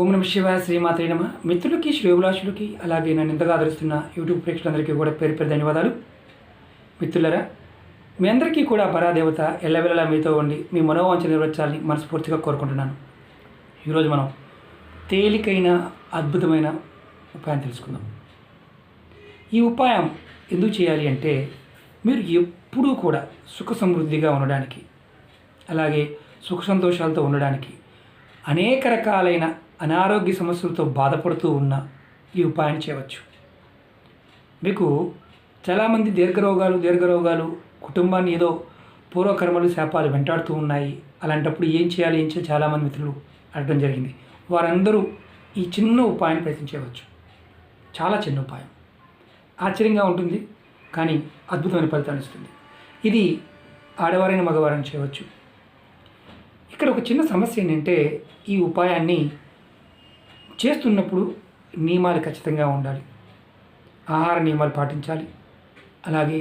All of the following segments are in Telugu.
ఓం నమ శివాయ శ్రీమాత్రి నమ. మిత్రులకి శ్రేభిలాషులకి అలాగే నన్ను ఇంతగా ఆదరిస్తున్న యూట్యూబ్ ప్రేక్షకులందరికీ కూడా పేరు పేరు ధన్యవాదాలు. మిత్రులరా మీ అందరికీ కూడా పరాదేవత ఎల్లవెల్లలా మీతో ఉండి మీ మనోవాంఛ నెరవేర్చాలని మనస్ఫూర్తిగా కోరుకుంటున్నాను. ఈరోజు మనం తేలికైన అద్భుతమైన ఉపాయం తెలుసుకుందాం. ఈ ఉపాయం ఎందుకు చేయాలి అంటే మీరు ఎప్పుడూ కూడా సుఖ సమృద్ధిగా ఉండడానికి అలాగే సుఖ సంతోషాలతో ఉండడానికి అనేక రకాలైన అనారోగ్య సమస్యలతో బాధపడుతూ ఉన్న ఈ ఉపాయం చేయవచ్చు. మీకు చాలామంది దీర్ఘరోగాలు దీర్ఘరోగాలు కుటుంబాన్ని ఏదో పూర్వకర్మలు శాపాలు వెంటాడుతూ ఉన్నాయి. అలాంటప్పుడు ఏం చేయాలి ఏం చేయాలి? చాలామంది మిత్రులు అడగడం జరిగింది. వారందరూ ఈ చిన్న ఉపాయం ప్రయత్నించవచ్చు చాలా చిన్న ఉపాయం. ఆశ్చర్యంగా ఉంటుంది కానీ అద్భుతమైన ఫలితాన్ని ఇస్తుంది. ఇది ఆడవారైన మగవారైన చేయవచ్చు. ఇక్కడ ఒక చిన్న సమస్య ఏంటంటే ఈ ఉపాయాన్ని చేస్తున్నప్పుడు నియమాలు ఖచ్చితంగా ఉండాలి. ఆహార నియమాలు పాటించాలి. అలాగే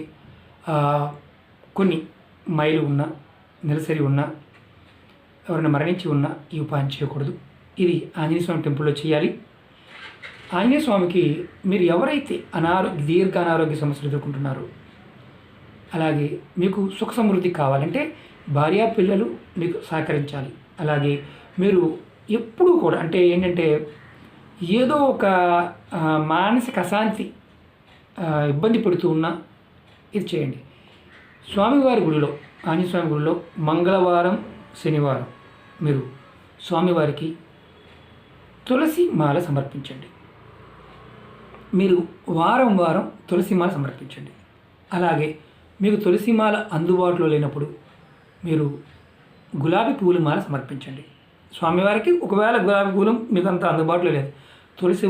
కొన్ని మైలు ఉన్న నెలసరి ఉన్న ఎవరైనా మరణించి ఉన్న ఈ ఉపాయం చేయకూడదు. ఇది ఆంజనేయ స్వామి టెంపుల్లో చేయాలి. ఆంజనేయ స్వామికి మీరు ఎవరైతే అనారోగ్య దీర్ఘ అనారోగ్య సమస్యలు ఎదుర్కొంటున్నారో అలాగే మీకు సుఖ సమృద్ధి కావాలంటే భార్యా పిల్లలు మీకు సహకరించాలి. అలాగే మీరు ఎప్పుడూ కూడా అంటే ఏంటంటే ఏదో ఒక మానసిక అశాంతి ఇబ్బంది పెడుతూ ఉన్నా ఇది చేయండి. స్వామివారి గుడిలో ఆంజనేయస్వామి గుడిలో మంగళవారం శనివారం మీరు స్వామివారికి తులసి మాల సమర్పించండి. మీరు వారం వారం తులసి మాల సమర్పించండి. అలాగే మీకు తులసి మాల అందుబాటులో లేనప్పుడు మీరు గులాబీ పువ్వుల మాల సమర్పించండి. స్వామివారికి ఒకవేళ గులాబీ పూలు మీకు అంత అందుబాటులో లేదు. తులసి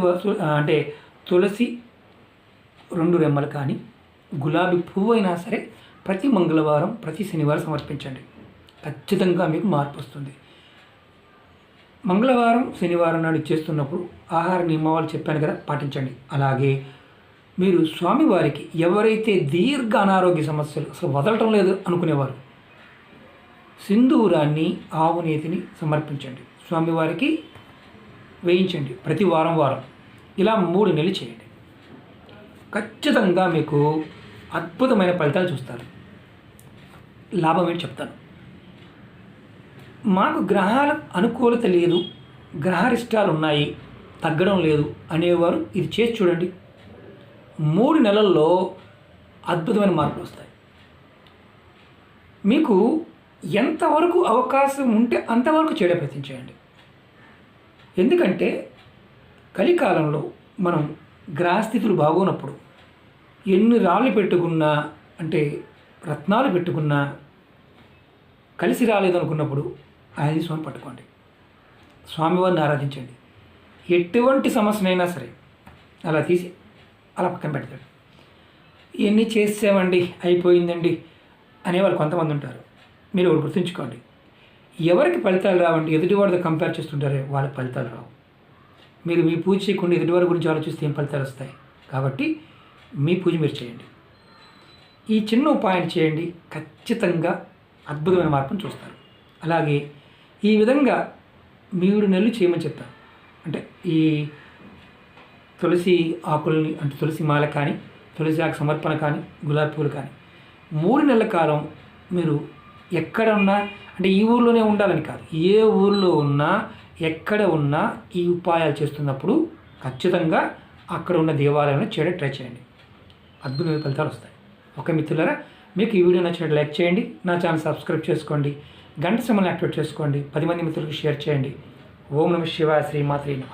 అంటే తులసి రెండు రెమ్మలు కానీ గులాబీ పువ్వు అయినా సరే ప్రతి మంగళవారం ప్రతి శనివారం సమర్పించండి. ఖచ్చితంగా మీకు మార్పు వస్తుంది. మంగళవారం శనివారం నాడు చేస్తున్నప్పుడు ఆహార నియమాలు చెప్పాను కదా పాటించండి. అలాగే మీరు స్వామివారికి ఎవరైతే దీర్ఘ అనారోగ్య సమస్యలు అసలు వదలటం లేదు అనుకునేవారు సింధూరాన్ని ఆవు నేతిని సమర్పించండి. స్వామివారికి వేయించండి ప్రతి వారం వారం. ఇలా మూడు నెలలు చేయండి. ఖచ్చితంగా మీకు అద్భుతమైన ఫలితాలు చూస్తారు. లాభం ఏంటి చెప్తాను. మాకు గ్రహాల అనుకూలత లేదు గ్రహరిష్టాలు ఉన్నాయి తగ్గడం లేదు అనేవారు ఇది చేసి చూడండి. మూడు నెలల్లో అద్భుతమైన మార్పులు వస్తాయి. మీకు ఎంతవరకు అవకాశం ఉంటే అంతవరకు చేయడం ప్రయత్నించేయండి. ఎందుకంటే కలికాలంలో మనం గ్రహస్థితులు బాగోనప్పుడు ఎన్ని రాళ్ళు పెట్టుకున్నా అంటే రత్నాలు పెట్టుకున్నా కలిసి రాలేదు అనుకున్నప్పుడు ఆయన స్వామి పట్టుకోండి. స్వామివారిని ఆరాధించండి. ఎటువంటి సమస్యనైనా సరే అలా తీసి అలా పక్కన పెడతాడు. ఇవన్నీ చేసామండి అయిపోయిందండి? అనేవాళ్ళు కొంతమంది ఉంటారు. మీరు ఒకటి గుర్తుంచుకోండి. ఎవరికి ఫలితాలు రావండి? ఎదుటివారితో కంపేర్ చేస్తుంటారే వాళ్ళకి ఫలితాలు రావు. మీరు మీ పూజ చేయకుండా ఎదుటివారి గురించి ఆలోచిస్తే ఏం ఫలితాలు వస్తాయి? కాబట్టి మీ పూజ మీరు చేయండి. ఈ చిన్న ఉపాయం చేయండి. ఖచ్చితంగా అద్భుతమైన మార్పును చూస్తారు. అలాగే ఈ విధంగా మీడు నెలలు చేయమని చెప్తాను అంటే ఈ తులసి ఆకుల్ని అంటే తులసి మాల కానీ తులసి ఆకు సమర్పణ కానీ గులాబీ పూలు కానీ మూడు నెలల కాలం మీరు ఎక్కడ ఉన్నా అంటే ఈ ఊర్లోనే ఉండాలని కాదు. ఏ ఊర్లో ఉన్నా ఎక్కడ ఉన్నా ఈ ఉపాయాలు చేస్తున్నప్పుడు ఖచ్చితంగా అక్కడ ఉన్న దేవాలయంలో చేయడం ట్రై చేయండి. అద్భుతమైన ఫలితాలు వస్తాయి. ఓకే మిత్రులారా మీకు ఈ వీడియో నచ్చినట్టు లైక్ చేయండి నా ఛానల్ సబ్స్క్రైబ్ చేసుకోండి గంట సమయాన్ని యాక్టివేట్ చేసుకోండి పది మంది మిత్రులకు షేర్ చేయండి. ఓం నమ శివ శ్రీమాత్రి నమ.